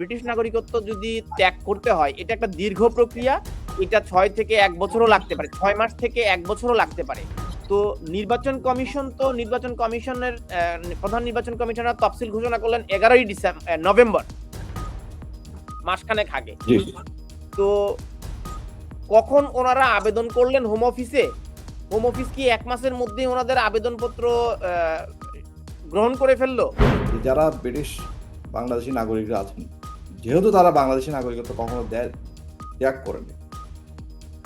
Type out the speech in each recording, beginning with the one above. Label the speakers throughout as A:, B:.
A: British নাগরিকত্ব যদি ত্যাগ করতে হয় এটা একটা দীর্ঘ প্রক্রিয়া। এটা ছয় থেকে এক বছরও লাগতে পারে ছয় মাস থেকে এক বছরও লাগতে পারে। তো নির্বাচন কমিশন তো নির্বাচন কমিশনের প্রধান নির্বাচন কমিশনার তফসিল ঘোষণা করলেন এগারোই ডিসেম্বর নভেম্বর মাসখানেক আগে। তো কখন ওনারা আবেদন করলেন হোম অফিসে? হোম অফিস কি এক মাসের মধ্যে ওনাদের আবেদনপত্র গ্রহণ করে ফেলল?
B: যারা ব্রিটিশ বাংলাদেশি নাগরিকরা আছেন যেহেতু তারা বাংলাদেশি নাগরিকত্ব কখনো দেয়, ত্যাগ করেনি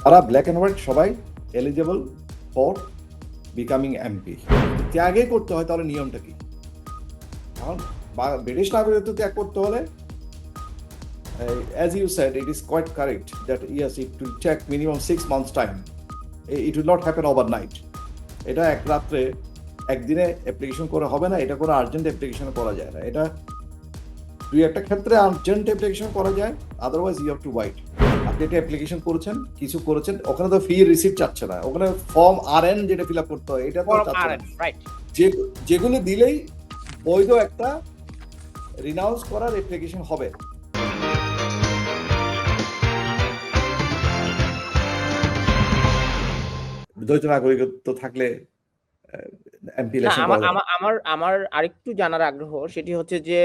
B: তারা ব্ল্যাক অ্যান্ড হোয়াইট সবাই এলিজেবল ফর বিকামিং এমপি ত্যাগে করতে হয়, তাহলে নিয়মটা কি? বা- ব্রিটিশ নাগরিকত্ব ত্যাগ করতে হলে as you said it is quite correct that yes it will take minimum six months time it will not happen overnight এটা এক রাত্রে, একদিনে অ্যাপ্লিকেশন করে হবে না, এটা কোনো আর্জেন্ট অ্যাপ্লিকেশন করা যায় না। এটা দুই একটা ক্ষেত্রে আর্জেন্ট অ্যাপ্লিকেশন করা যায় otherwise you have to wait আপনি একটা অ্যাপ্লিকেশন করেছেন কিছু করেছেন ওখানে তো ফি রিসিপ্ট চাচ্ছে না। ওখানে ফর্ম আর এন যেটা ফিল আপ করতে হয় এটা তো চাচ্ছে যে যেগুলো দিলেই বৈধ একটা রিনাউন্স করার অ্যাপ্লিকেশন হবে। দ্বৈত নাগরিকত্ব থাকলে এমপি
A: আমার আমার আমার আরেকটু জানার আগ্রহ সেটি হচ্ছে যে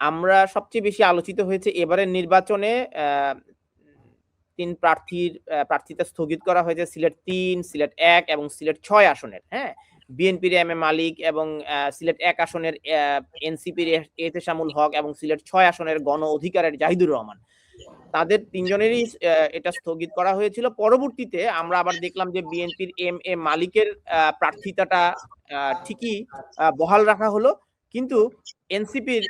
A: আমরা সবচেয়ে বেশি আলোচিত হয়েছে এবারের নির্বাচনে তিন প্রার্থীর প্রার্থিতা স্থগিত করা হয়েছে সিলেট তিন, সিলেট এক এবং সিলেট ছয় আসনের হ্যাঁ? বিএনপির এম এ মালিক এবং সিলেট এক আসনের এনসিপির এতেশামুল হক এবং সিলেট ছয় আসনের গণ অধিকারের জাহিদুর রহমান। তাদের তিনজনেরই এটা স্থগিত করা হয়েছিল। পরবর্তীতে আমরা আবার দেখলাম যে বিএনপির এম এ মালিকের প্রার্থিতাটা ঠিকই বহাল রাখা হলো। কিন্তু এনসিপির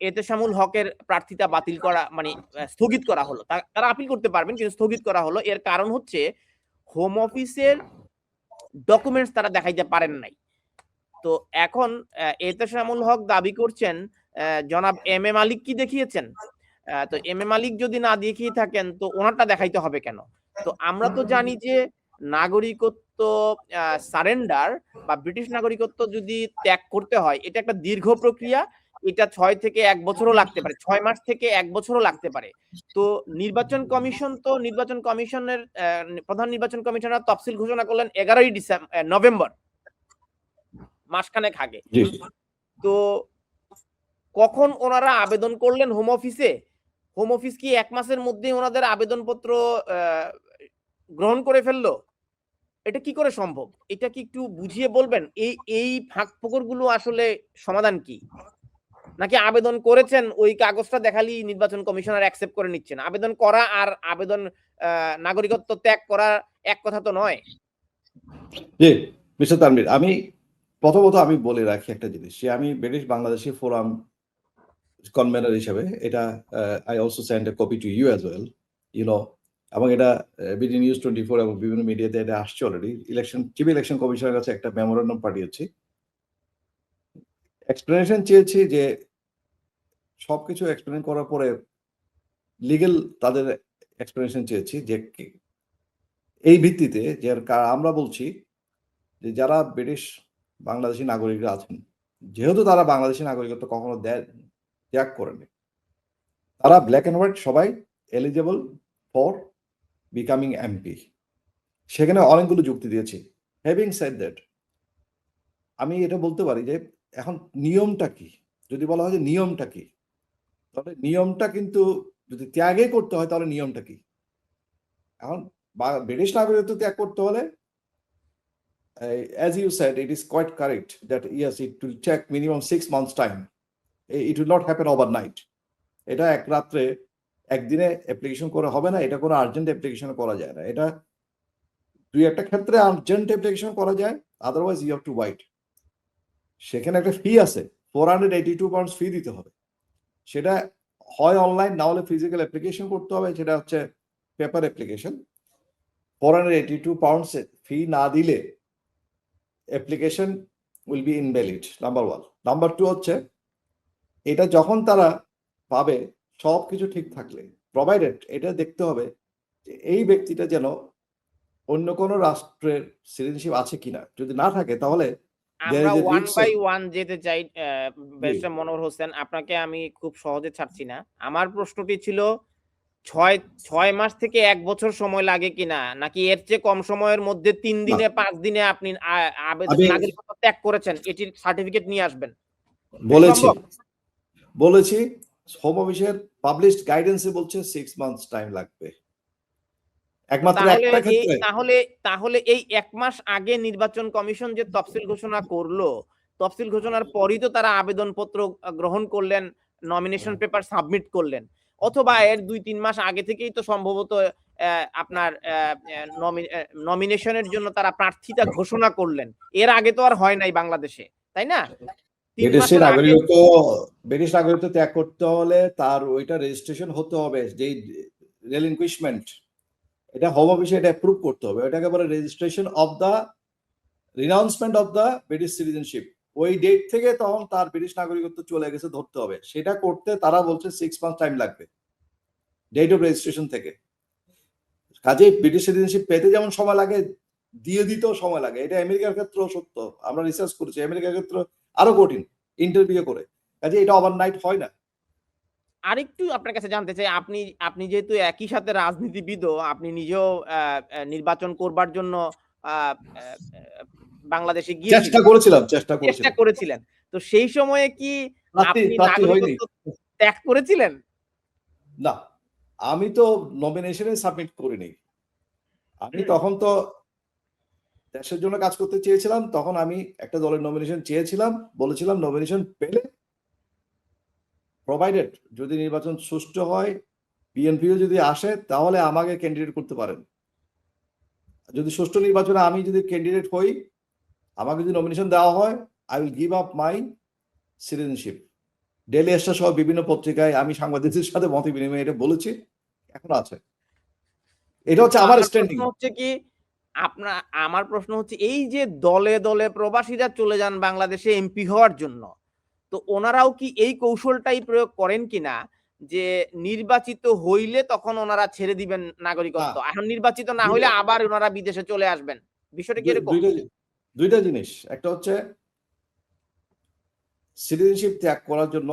A: এতেশামুল হকের প্রার্থিতা বাতিল করা মানে স্থগিত করা হলো। তারা আপিল করতে পারবেন কিন্তু স্থগিত করা হলো। এর কারণ হচ্ছে হোম অফিসের ডকুমেন্টস তারা দেখাইতে পারেন নাই। তো এখন এতেশামুল হক দাবি করছেন আহ, জনাব এম এ মালিক কি দেখিয়েছেন? আহ, তো এম এ মালিক যদি না দেখিয়ে থাকেন তো ওনারটা দেখাইতে হবে কেন? তো আমরা তো জানি যে নাগরিকত্ব সারেন্ডার বা ব্রিটিশ নাগরিকত্ব যদি ত্যাগ করতে হয় এটা একটা দীর্ঘ প্রক্রিয়া। এটা ছয় থেকে এক বছরও লাগতে পারে ছয় মাস থেকে এক বছরও লাগতে পারে। তো নির্বাচন কমিশন তো নির্বাচন কমিশনের প্রধান নির্বাচন কমিশনার তফসিল ঘোষণা করলেন এগারোই ডিসেম্বর নভেম্বর মাসখানেক আগে। তো কখন ওনারা আবেদন করলেন হোম অফিসে? হোম অফিস কি এক মাসের মধ্যে ওনাদের আবেদনপত্র আহ, গ্রহণ করে ফেলল, এটা কি করে সম্ভব? এটা কি একটু বুঝিয়ে বলবেন? এই এই ফাঁকগুলো আসলে সমাধান কি? নাকি আবেদন করেছেন, ওই কাগজটা দেখালি নির্বাচন কমিশনার অ্যাকসেপ্ট করে নিচ্ছেন? আবেদন করা আর আবেদন নাগরিকত্ব ত্যাগ করা এক কথা তো নয়।
B: জি, মিস্টার তানভীর, আমি প্রথমত আমি বলে রাখি একটা জিনিস, যে আমি ব্রিটিশ বাংলাদেশি ফোরাম কনভেনার হিসেবে এটা I also send a copy to you as well you know এবং এটা বিডি নিউজ টোয়েন্টি ফোর এবং বিভিন্ন মিডিয়াতে এটা আসছে অলরেডি ইলেকশন চিফ ইলেকশন কমিশনের কাছে একটা মেমোরেন্ডাম পাঠিয়েছি। এক্সপ্লেনেশন চেয়েছি যে সব কিছু এক্সপ্লেন করার পরে লিগেল তাদের এক্সপ্লেনেশন চেয়েছি যে এই ভিত্তিতে যে আমরা বলছি যে যারা ব্রিটিশ বাংলাদেশি নাগরিকরা আছেন, যেহেতু তারা বাংলাদেশি নাগরিকত্ব কখনো দেয়, ত্যাগ করেনি তারা ব্ল্যাক অ্যান্ড হোয়াইট সবাই এলিজেবল ফর বিকামিং এমপি সেখানে অনেকগুলো যুক্তি দিয়েছি। হ্যাভিং সেড দ্যাট আমি এটা বলতে পারি যে এখন নিয়মটা কি? যদি বলা হয় যে নিয়মটা কি? তাহলে নিয়মটা কিন্তু যদি ত্যাগে করতে হয় তাহলে নিয়মটা কি? এখন ব্রিটিশ নাগরিকত্ব ত্যাগ করতে হলে as you it is quite correct that yes, it will take minimum six months' time. I- It will not happen overnight. এটা এক রাত্রে একদিনে অ্যাপ্লিকেশন করা হবে না, এটা কোনো আর্জেন্ট অ্যাপ্লিকেশন করা যায় না। এটা দুই একটা ক্ষেত্রে আর্জেন্ট অ্যাপ্লিকেশন করা যায় otherwise you have to wait সেখানে একটা ফি আছে four hundred eighty two pounds fee দিতে হবে। সেটা হয় অনলাইন না হলে ফিজিক্যাল অ্যাপ্লিকেশন করতে হবে, সেটা হচ্ছে paper application four hundred eighty two pounds fee না দিলে application will be invalid number one number two হচ্ছে, এটা যখন তারা পাবে সব কিছু ঠিক থাকলে প্রোভাইডেড এটা দেখতে হবে যে এই ব্যক্তিটা যেন অন্য কোনো রাষ্ট্রের সিটিজেনশিপ আছে কিনা। যদি না থাকে তাহলে
A: আমরা ওয়ান বাই ওয়ান যেতে চাই ব্যারিস্টার মনোহর হোসেন। আপনাকে আমি খুব সহজে ছাড়ছি না। আমার প্রশ্নটি ছিল ছয় ছয় মাস থেকে এক বছর সময় লাগে কিনা? নাকি এর চেয়ে কম সময়ের মধ্যে তিন দিনে পাঁচ দিনে আপনি আবেদন নাগরিকত্ব ত্যাগ করেছেন? এটির সার্টিফিকেট নিয়ে আসবেন।
B: বলেছি। বলেছি। হোম অফিসের পাবলিশড গাইডেন্সে বলছে সিক্স মান্থস টাইম লাগবে। একমাত্র
A: তাহলে
B: একটা
A: এই
B: ক্ষেত্রে।
A: তাহলে তাহলে এই এক মাস আগে নির্বাচন কমিশন যে তফসিল ঘোষণা করল তফসিল ঘোষণার পরই তো তারা আবেদনপত্র গ্রহণ করলেন নমিনেশন পেপার সাবমিট করলেন। অথবা এর দুই তিন মাস আগে থেকেই তো সম্ভবত আপনার নমিনেশনের জন্য তারা প্রার্থিতা ঘোষণা করলেন। এর আগে তো আর হয় নাই বাংলাদেশে তাই না?
B: ব্রিটিশের নাগরিকত্ব ব্রিটিশ নাগরিকত্ব ত্যাগ করতে হলে তার ওইটা রেজিস্ট্রেশন হতে হবে যেই রেলিনকুইশমেন্ট এটা হোম অফিসে এটা অ্যাপ্রুভ করতে হবে। এটাকে বলে registration of the renunciation of the British citizenship ওই ডেট থেকে তখন তার ব্রিটিশ নাগরিকত্ব চলে গেছে ধরতে হবে। সেটা করতে তারা বলছে সিক্স মান্থ টাইম লাগবে ডেট অফ রেজিস্ট্রেশন থেকে। কাজে ব্রিটিশ সিটিজেনশিপ পেতে যেমন সময় লাগে দিয়ে দিতেও সময় লাগে। এটা আমেরিকার ক্ষেত্রেও সত্য। আমরা রিসার্চ করেছি আমেরিকার ক্ষেত্রে আরও কঠিন ইন্টারভিউ করে। কাজে এটা ওভারনাইট হয় না।
A: আরেকটু আপনার কাছে জানতে চাই আপনি আপনি যেহেতু একই সাথে রাজনীতিবিদও আপনি নিজেও নির্বাচন করবার জন্য বাংলাদেশে
B: চেষ্টা
A: গিয়েছিলেন
B: করেছিলাম চেষ্টা
A: চেষ্টা করেছিলেন। তো সেই সময়ে কি আপনি ত্যাগ করেছিলেন?
B: না আমি তো নমিনেশনে সাবমিট করিনি। আমি। তখন তো দেশের জন্য কাজ করতে চেয়েছিলাম তখন আমি একটা দলের নমিনেশন চেয়েছিলাম বলেছিলাম নমিনেশন পেলে প্রোভাইডেড যদি নির্বাচন সুষ্ঠু হয় বিএনপিও যদি আসে তাহলে আমাকে ক্যান্ডিডেট করতে পারেন। যদি সুষ্ঠু নির্বাচনে আমি যদি ক্যান্ডিডেট হই আমাকে যদি নমিনেশন দেওয়া হয় I will give up my citizenship Daily Star সহ বিভিন্ন পত্রিকায় আমি সাংবাদিকদের সাথে মত বিনিময়ে এটা বলেছি এখন আছে। এটা হচ্ছে আমার
A: আমার
B: স্ট্যান্ডিং
A: হচ্ছে কি আপনার আমার প্রশ্ন হচ্ছে এই যে দলে দলে প্রবাসীরা চলে যান বাংলাদেশে এমপি হওয়ার জন্য তো ওনারাও কি এই কৌশলটাই প্রয়োগ করেন কিনা? যে নির্বাচিত হইলে তখন ওনারা ছেড়ে দিবেন নাগরিকত্ব এখন নির্বাচিত না হইলে আবার ওনারা বিদেশে চলে আসবেন। বিষয়টা কি এরকম?
B: দুইটা দুইটা জিনিস। একটা হচ্ছে সিটিজেনশিপ ত্যাগ করার জন্য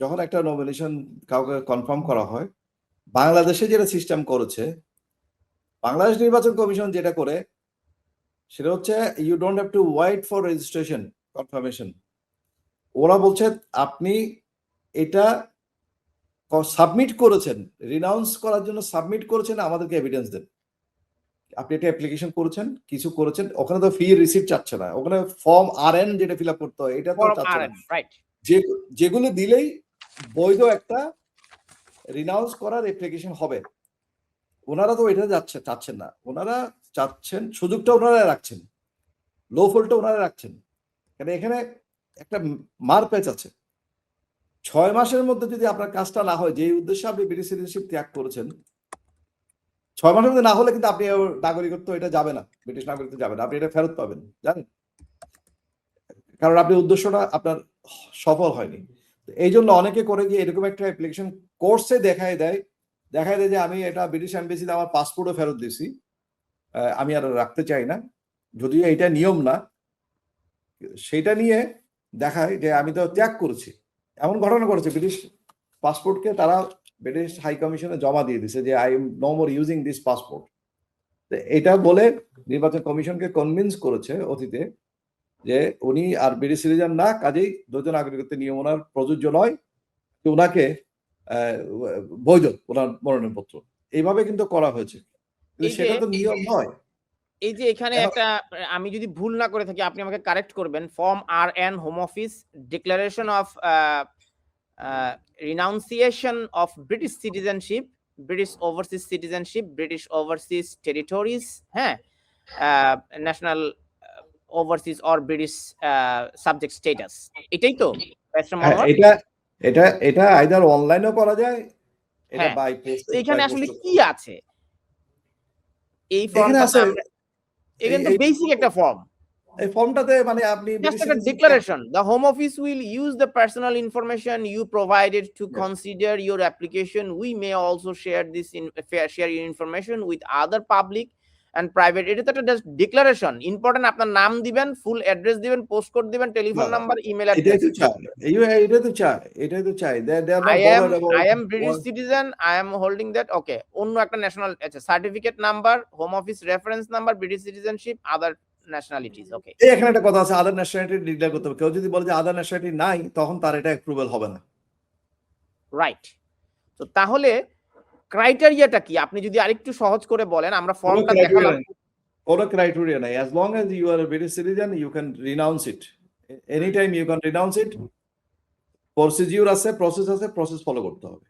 B: যখন একটা নমিনেশন কাউকে কনফার্ম করা হয় বাংলাদেশে যেটা সিস্টেম করেছে বাংলাদেশ নির্বাচন কমিশন যেটা করে সেটা হচ্ছে you don't have to wait for registration confirmation ওরা বলছে আপনি এটা সাবমিট করেছেন রিনাউন্স করার জন্য সাবমিট করেছেন আমাদেরকে এভিডেন্স দেন। আপনি একটা অ্যাপ্লিকেশন করেছেন কিছু করেছেন ওখানে তো ফি রিসিপ্ট চাচ্ছে না। ওখানে ফর্ম আর এন যেটা ফিল আপ করতে হয় এটা তো চাচ্ছে না। যে যেগুলো দিলেই বৈধ একটা রিনাউন্স করার অ্যাপ্লিকেশন হবে। ওনারা তো এটা যাচ্ছে, চাচ্ছেন না। ওনারা চাচ্ছেন, সুযোগটা ওনারা রাখছেন। লো ফোলটা ওনারা রাখছেন। কারণ এখানে একটা মার প্যাচ আছে। ছয় মাসের মধ্যে যদি আপনার কাজটা না হয় যে উদ্দেশ্যে আপনি ব্রিটিশ সিটিজেনশিপ ত্যাগ করেছেন, ছয় মাসের মধ্যে না হলে কিন্তু আপনি নাগরিকত্ব এটা যাবে না। ব্রিটিশ নাগরিকত্ব যাবে না। আপনি এটা ফেরত পাবেন, জানেন? কারণ আপনি উদ্দেশ্যটা আপনার সফল হয়নি। এই জন্য অনেকে করে গিয়ে এরকম একটা অ্যাপ্লিকেশন কোর্সে দেখায় দেয় দেখায় দেয় যে আমি এটা ব্রিটিশ এম্বাসিতে আমার পাসপোর্টও ফেরত দিছি আমি আর রাখতে চাই না। যদিও এটা নিয়ম না সেটা নিয়ে দেখায় যে আমি তো ত্যাগ করেছি। এমন ঘটনা করেছে ব্রিটিশ পাসপোর্টকে তারা ব্রিটিশ হাই কমিশনে জমা দিয়ে দিছে যে I am no more using this passport এটা বলে নির্বাচন কমিশনকে কনভিন্স করেছে অতীতে যে উনি আর ব্রিটিশ সিটিজেন না, কাজেই দ্বৈত নাগরিকত্বের নিয়ম ওনার প্রযোজ্য নয়। ওনাকে বৈধ ওনার মনোনয়নপত্র এইভাবে কিন্তু করা হয়েছে। সেটা তো নিয়ম নয়।
A: এই যে এখানে একটা আমি যদি ভুল না করে থাকি আপনি আমাকে কারেক্ট করবেন। Form R N Home Office declaration of renunciation of British citizenship British overseas citizenship British overseas territories হ্যাঁ? National overseas or British subject status এটাই তো
B: হ্যাঁ? এটা এটা এটা আইদার অনলাইনও করা যায় এটা বাই পোস্ট
A: এখানে আসলে কি আছে? এই ফর্মটা এখানে তো বেসিক একটা ফর্ম
B: এই ফর্মটাতে মানে আপনি
A: জাস্ট একটা declaration the Home Office will use the personal information you
B: provided
A: to consider your application we may also share this in share your information with other public and private এটা তো একটা just declaration important আপনার নাম দিবেন full address দিবেন post code দিবেন telephone number email address
B: তো চায় এই- এটাই তো চাই এটাই তো they
A: I am I am British citizen I am holding that okay অন্য একটা ন্যাশনাল আচ্ছা certificate number Home Office reference number British citizenship other nationalities okay
B: এই এখানে একটা কথা আছে আদার ন্যাশনালিটি ডিক্লেয়ার করতে হবে। কেউ যদি বলে যে আদার ন্যাশনালিটি নাই তখন তার এটা অ্যাপ্রুভাল হবে না।
A: রাইট তো তাহলে ক্রাইটেরিয়াটা কি? আপনি যদি আরেকটু সহজ করে বলেন আমরা
B: কোনো
A: ফর্মটা
B: ক্রাইটেরিয়া
A: দেখালাম।
B: নাই। কোনো ক্রাইটেরিয়া নাই। As long as you are a British citizen you can renounce it any time you can renounce it procedure আছে প্রসেস আছে প্রসেস ফলো করতে হবে।